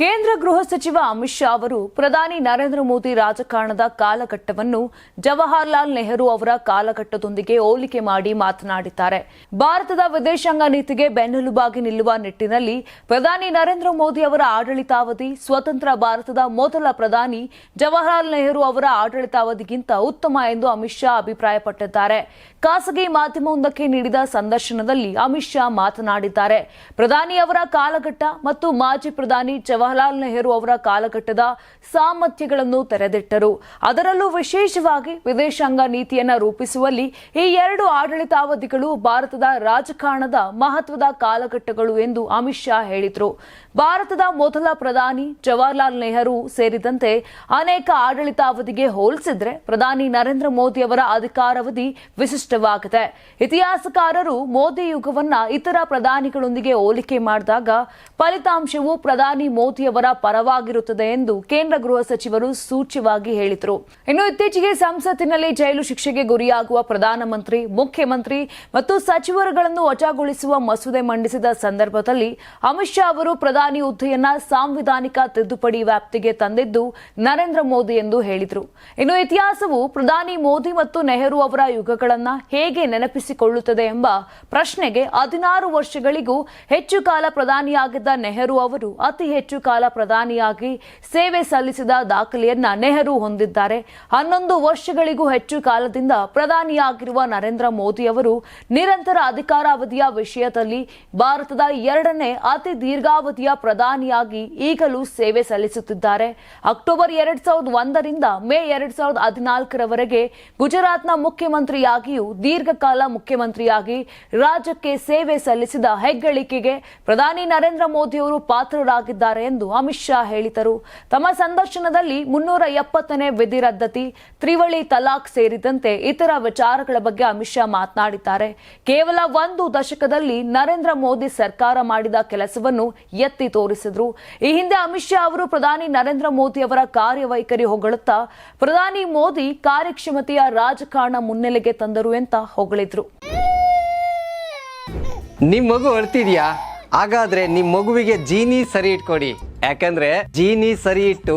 ಕೇಂದ್ರ ಗೃಹ ಸಚಿವ ಅಮಿತ್ ಶಾ ಅವರು ಪ್ರಧಾನಿ ನರೇಂದ್ರ ಮೋದಿ ರಾಜಕಾರಣದ ಕಾಲಘಟ್ಟವನ್ನು ಜವಾಹರ್ಲಾಲ್ ನೆಹರು ಅವರ ಕಾಲಘಟ್ಟದೊಂದಿಗೆ ಹೋಲಿಕೆ ಮಾಡಿ ಮಾತನಾಡಿದ್ದಾರೆ. ಭಾರತದ ವಿದೇಶಾಂಗ ನೀತಿಗೆ ಬೆನ್ನೆಲುಬಾಗಿ ನಿಲ್ಲುವ ನಿಟ್ಟಿನಲ್ಲಿ ಪ್ರಧಾನಿ ನರೇಂದ್ರ ಮೋದಿ ಅವರ ಆಡಳಿತಾವಧಿ, ಸ್ವತಂತ್ರ ಭಾರತದ ಮೊದಲ ಪ್ರಧಾನಿ ಜವಾಹರ್ಲಾಲ್ ನೆಹರು ಅವರ ಆಡಳಿತಾವಧಿಗಿಂತ ಉತ್ತಮ ಎಂದು ಅಮಿತ್ ಶಾ ಅಭಿಪ್ರಾಯಪಟ್ಟಿದ್ದಾರೆ. ಖಾಸಗಿ ಮಾಧ್ಯಮವೊಂದಕ್ಕೆ ನೀಡಿದ ಸಂದರ್ಶನದಲ್ಲಿ ಅಮಿತ್ ಶಾ ಮಾತನಾಡಿದ್ದಾರೆ. ಪ್ರಧಾನಿ ಅವರ ಕಾಲಘಟ್ಟ ಮತ್ತು ಮಾಜಿ ಪ್ರಧಾನಿ ಜವಾಹರ್ಲಾಲ್ ನೆಹರು ಅವರ ಕಾಲಘಟ್ಟದ ಸಾಮರ್ಥ್ಯಗಳನ್ನು ತೆರೆದಿಟ್ಟರು. ಅದರಲ್ಲೂ ವಿಶೇಷವಾಗಿ ವಿದೇಶಾಂಗ ನೀತಿಯನ್ನು ರೂಪಿಸುವಲ್ಲಿ ಈ ಎರಡು ಆಡಳಿತಾವಧಿಗಳು ಭಾರತದ ರಾಜಕಾರಣದ ಮಹತ್ವದ ಕಾಲಘಟ್ಟಗಳು ಎಂದು ಅಮಿತ್ ಶಾ ಹೇಳಿದರು. ಭಾರತದ ಮೊದಲ ಪ್ರಧಾನಿ ಜವಾಹರ್ಲಾಲ್ ನೆಹರು ಸೇರಿದಂತೆ ಅನೇಕ ಆಡಳಿತಾವಧಿಗೆ ಹೋಲಿಸಿದ್ರೆ ಪ್ರಧಾನಿ ನರೇಂದ್ರ ಮೋದಿ ಅವರ ಅಧಿಕಾರಾವಧಿ ವಿಶಿಷ್ಟವಾಗಿದೆ. ಇತಿಹಾಸಕಾರರು ಮೋದಿ ಯುಗವನ್ನ ಇತರ ಪ್ರಧಾನಿಗಳೊಂದಿಗೆ ಹೋಲಿಕೆ ಮಾಡಿದಾಗ ಫಲಿತಾಂಶವು ಪ್ರಧಾನಿ ಮೋದಿಯವರ ಪರವಾಗಿರುತ್ತದೆ ಎಂದು ಕೇಂದ್ರ ಗೃಹ ಸಚಿವರು ಸೂಚ್ಯವಾಗಿ ಹೇಳಿದರು. ಇನ್ನು ಇತ್ತೀಚೆಗೆ ಸಂಸತ್ತಿನಲ್ಲಿ ಜೈಲು ಶಿಕ್ಷೆಗೆ ಗುರಿಯಾಗುವ ಪ್ರಧಾನಮಂತ್ರಿ, ಮುಖ್ಯಮಂತ್ರಿ ಮತ್ತು ಸಚಿವರುಗಳನ್ನು ವಜಾಗೊಳಿಸುವ ಮಸೂದೆ ಮಂಡಿಸಿದ ಸಂದರ್ಭದಲ್ಲಿ ಅಮಿತ್ ಶಾ ಅವರು ಪ್ರಧಾನಿ ಹುದ್ದೆಯನ್ನ ಸಾಂವಿಧಾನಿಕ ತಿದ್ದುಪಡಿ ವ್ಯಾಪ್ತಿಗೆ ತಂದಿದ್ದು ನರೇಂದ್ರ ಮೋದಿ ಎಂದು ಹೇಳಿದರು. ಇನ್ನು ಇತಿಹಾಸವು ಪ್ರಧಾನಿ ಮೋದಿ ಮತ್ತು ನೆಹರು ಅವರ ಯುಗಗಳನ್ನು ಹೇಗೆ ನೆನಪಿಸಿಕೊಳ್ಳುತ್ತದೆ ಎಂಬ ಪ್ರಶ್ನೆಗೆ ಹದಿನಾರು ವರ್ಷಗಳಿಗೂ ಹೆಚ್ಚು ಕಾಲ ಪ್ರಧಾನಿಯಾಗಿದ್ದ ನೆಹರು ಅವರು ಅತಿ ಹೆಚ್ಚು ಕಾಲ ಪ್ರಧಾನಿಯಾಗಿ ಸೇವೆ ಸಲ್ಲಿಸಿದ ದಾಖಲೆಯನ್ನ ನೆಹರು ಹೊಂದಿದ್ದಾರೆ. ಹನ್ನೊಂದು ವರ್ಷಗಳಿಗೂ ಹೆಚ್ಚು ಕಾಲದಿಂದ ಪ್ರಧಾನಿಯಾಗಿರುವ ನರೇಂದ್ರ ಮೋದಿ ಅವರು ನಿರಂತರ ಅಧಿಕಾರಾವಧಿಯ ವಿಷಯದಲ್ಲಿ ಭಾರತದ ಎರಡನೇ ಅತಿ ದೀರ್ಘಾವಧಿಯ ಪ್ರಧಾನಿಯಾಗಿ ಈಗಲೂ ಸೇವೆ ಸಲ್ಲಿಸುತ್ತಿದ್ದಾರೆ. ಅಕ್ಟೋಬರ್ ಎರಡ್ ಸಾವಿರದ ಒಂದರಿಂದ ಮೇ ಎರಡ್ ಸಾವಿರದ ಹದಿನಾಲ್ಕರವರೆಗೆ ಗುಜರಾತ್ನ ಮುಖ್ಯಮಂತ್ರಿಯಾಗಿಯೂ ದೀರ್ಘಕಾಲ ಮುಖ್ಯಮಂತ್ರಿಯಾಗಿ ರಾಜ್ಯಕ್ಕೆ ಸೇವೆ ಸಲ್ಲಿಸಿದ ಹೆಗ್ಗಳಿಕೆಗೆ ಪ್ರಧಾನಿ ನರೇಂದ್ರ ಮೋದಿಯವರು ಪಾತ್ರರಾಗಿದ್ದಾರೆ ಎಂದು ಅಮಿತ್ ಶಾ ಹೇಳಿದರು. ತಮ್ಮ ಸಂದರ್ಶನದಲ್ಲಿ ಮುನ್ನೂರ ಎಪ್ಪತ್ತನೇ ವಿಧಿ ರದ್ದತಿ, ತ್ರಿವಳಿ ತಲಾಖ್ ಸೇರಿದಂತೆ ಇತರ ವಿಚಾರಗಳ ಬಗ್ಗೆ ಅಮಿತ್ ಶಾ ಮಾತನಾಡಿದ್ದಾರೆ. ಕೇವಲ ಒಂದು ದಶಕದಲ್ಲಿ ನರೇಂದ್ರ ಮೋದಿ ಸರ್ಕಾರ ಮಾಡಿದ ಕೆಲಸವನ್ನು ಎತ್ತಿ ತೋರಿಸಿದ್ರು. ಈ ಹಿಂದೆ ಅಮಿತ್ ಶಾ ಅವರು ಪ್ರಧಾನಿ ನರೇಂದ್ರ ಮೋದಿ ಅವರ ಕಾರ್ಯವೈಖರಿ ಹೊಗಳುತ್ತಾ, ಪ್ರಧಾನಿ ಮೋದಿ ಕಾರ್ಯಕ್ಷಮತೆಯ ರಾಜಕಾರಣ ಮುನ್ನೆಲೆಗೆ ತಂದರು ಅಂತ ಹೊಗಳಿದ್ರು. ನಿಮ್ಮ ಮಗು ಅಳ್ತಿದ್ಯಾ? ಹಾಗಾದ್ರೆ ನಿಮ್ಮ ಮಗುವಿಗೆ ಜೀನಿ ಸರಿ ಇಟ್ಕೊಡಿ. ಯಾಕಂದ್ರೆ ಜೀನಿ ಸರಿ ಇಟ್ಟು